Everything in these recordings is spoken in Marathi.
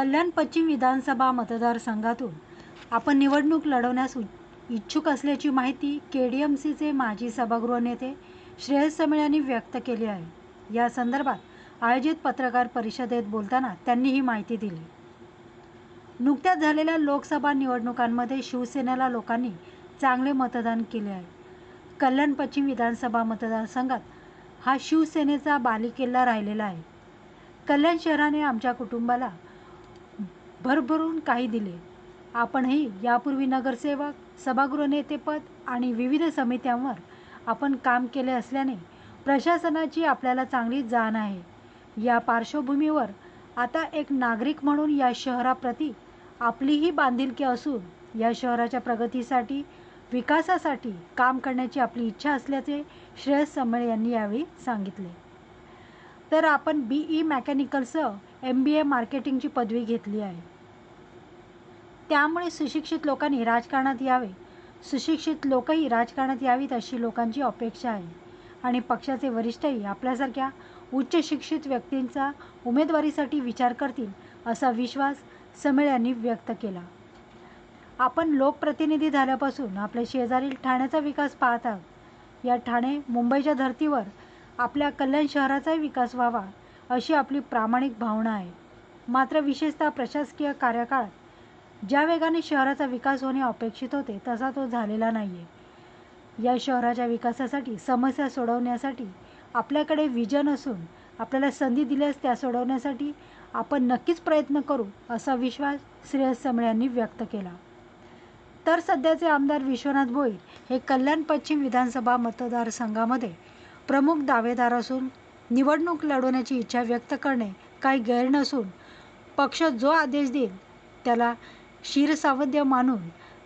कल्याण पश्चिम विधानसभा मतदारसंघातून आपण निवडणूक लढवण्यास उ- इच्छुक असल्याची माहिती के डी एम सीचे माजी सभागृह नेते श्रेयस समेळ यांनी व्यक्त केली आहे. या संदर्भात आयोजित पत्रकार परिषदेत बोलताना त्यांनी ही माहिती दिली. नुकत्याच झालेल्या लोकसभा निवडणुकांमध्ये शिवसेनेला लोकांनी चांगले मतदान केले आहे. कल्याण पश्चिम विधानसभा मतदारसंघात हा शिवसेनेचा बालेकिल्ला राहिलेला आहे. कल्याण शहराने आमच्या कुटुंबाला भरभरून काही दिले. आपणही यापूर्वी नगरसेवक सभागृह नेतेपद आणि विविध समित्यांवर आपण काम केले असल्याने प्रशासनाची आपल्याला चांगली जाण आहे. या पार्श्वभूमीवर आता एक नागरिक म्हणून या शहराप्रती आपलीही बांधिलकी असून या शहराच्या प्रगतीसाठी विकासासाठी काम करण्याची आपली इच्छा असल्याचे श्रेयस समळे यांनी यावेळी सांगितले. तर आपण बी ई मॅकॅनिकलसह एम बी ए मार्केटिंगची पदवी घेतली आहे. त्यामुळे सुशिक्षित लोकांनी राजकारणात यावे. सुशिक्षित लोकही राजकारणात यावीत अशी लोकांची अपेक्षा आहे. आणि पक्षाचे वरिष्ठही आपल्यासारख्या उच्च शिक्षित व्यक्तींचा उमेदवारीसाठी विचार करतील असा विश्वास समेळ यांनी व्यक्त केला. आपण लोकप्रतिनिधी झाल्यापासून आपल्या शेजारील ठाण्याचा विकास पाहत आहोत. या ठाणे मुंबईच्या धर्तीवर आपल्या कल्याण शहराचाही विकास व्हावा अशी आपली प्रामाणिक भावना आहे. मात्र विशेषतः प्रशासकीय कार्यकाळात ज्या वेगाने शहराचा विकास होणे अपेक्षित होते तसा तो झालेला नाही आहे या शहराच्या विकासासाठी समस्या सोडवण्यासाठी आपल्याकडे विजन असून आपल्याला संधी दिल्यास त्या सोडवण्यासाठी आपण नक्कीच प्रयत्न करू असा विश्वास श्रेयस समळे यांनी व्यक्त केला. तर सध्याचे आमदार विश्वनाथ भोईर हे कल्याण पश्चिम विधानसभा मतदारसंघामध्ये प्रमुख दावेदार असून निवडणूक लढवण्याची इच्छा व्यक्त करणे काही गैर नसून पक्ष जो आदेश देईल त्याला शिरसावध्य मानून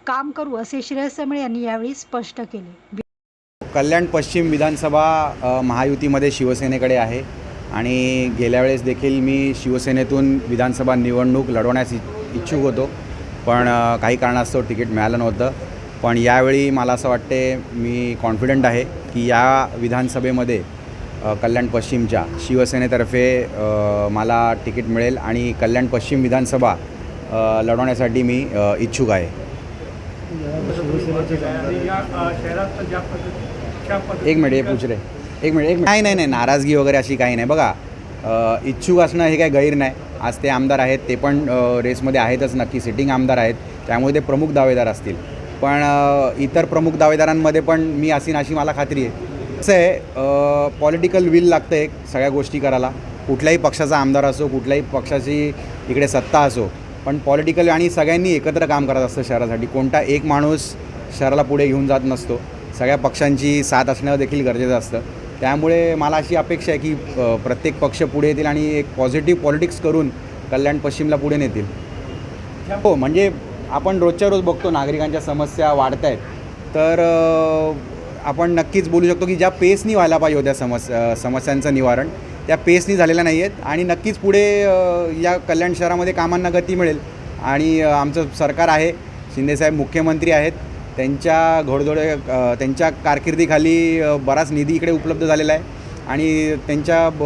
काम करू असे श्रेयस समळे यांनी यावेळी स्पष्ट केले. कल्याण पश्चिम विधानसभा महायुतीमध्ये शिवसेनेकडे आहे आणि गेल्या वेळेस देखील मी शिवसेनेतून विधानसभा निवडणूक लढवण्यास इच्छुक होतो. पण काही कारणास्तव तिकीट मिळालं नव्हतं. पण यावेळी मला असं वाटते मी कॉन्फिडंट आहे की या विधानसभेमध्ये कल्याण पश्चिमच्या शिवसेनेतर्फे मला तिकीट मिळेल आणि कल्याण पश्चिम विधानसभा लढवण्यासाठी मी इच्छुक आहे. एक मिनिट हे पूछ रे एक मिनिट एक नाही नाही नाही नाराजगी वगैरे अशी काही नाही. बघा इच्छुक असणं हे काही गैर नाही. आज ते आमदार आहेत ते पण रेसमध्ये आहेतच नक्की. सिटिंग आमदार आहेत. त्यामुळे ते प्रमुख दावेदार असतील. पण इतर प्रमुख दावेदारांमध्ये पण मी असीन अशी मला खात्री आहे. कसं आहे पॉलिटिकल विल लागतं एक सगळ्या गोष्टी करायला. कुठल्याही पक्षाचा आमदार असो कुठल्याही पक्षाची इकडे सत्ता असो पण पॉलिटिकल आणि सगळ्यांनी एकत्र काम करत असतं शहरासाठी. कोणता एक माणूस शहराला पुढे घेऊन जात नसतो. सगळ्या पक्षांची साथ असणं देखील गरजेचं असतं. त्यामुळे मला अशी अपेक्षा आहे की प्रत्येक पक्ष पुढे येतील आणि एक पॉझिटिव्ह पॉलिटिक्स करून कल्याण पश्चिमला पुढे नेतील. हो म्हणजे आपण रोजच्या रोज बघतो नागरिकांच्या समस्या वाढत आहेत तर आपण नक्कीच बोलू शकतो की ज्या पेसनी व्हायला पाहिजे होत्या समस्या समस्यांचं निवारण त्या पेसनी झालेल्या नाही आहेत. आणि नक्कीच पुढे या कल्याण शहरामध्ये कामांना गती मिळेल. आणि आमचं सरकार आहे शिंदेसाहेब मुख्यमंत्री आहेत. त्यांच्या घोडदोडे त्यांच्या कारकिर्दीखाली बराच निधी इकडे उपलब्ध झालेला आहे. आणि त्यांच्या ब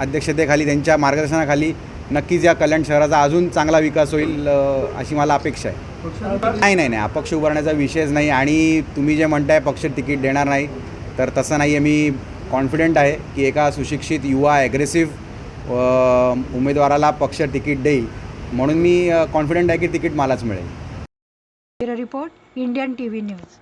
अध्यक्षतेखाली त्यांच्या मार्गदर्शनाखाली नक्कीच या कल्याण शहराचा अजून चांगला विकास होईल अशी मला अपेक्षा आहे. नाही नाही नाही. अपक्ष उभारण्याचा विषयच नाही. आणि तुम्ही जे म्हणताय पक्ष तिकीट देणार नाही तर तसं नाही आहे मी कॉन्फिडंट आहे की एका सुशिक्षित युवा ॲग्रेसिव्ह उमेदवाराला पक्ष तिकीट देईल. म्हणून मी कॉन्फिडंट आहे की तिकीट मलाच मिळेल. Report Indian T V news.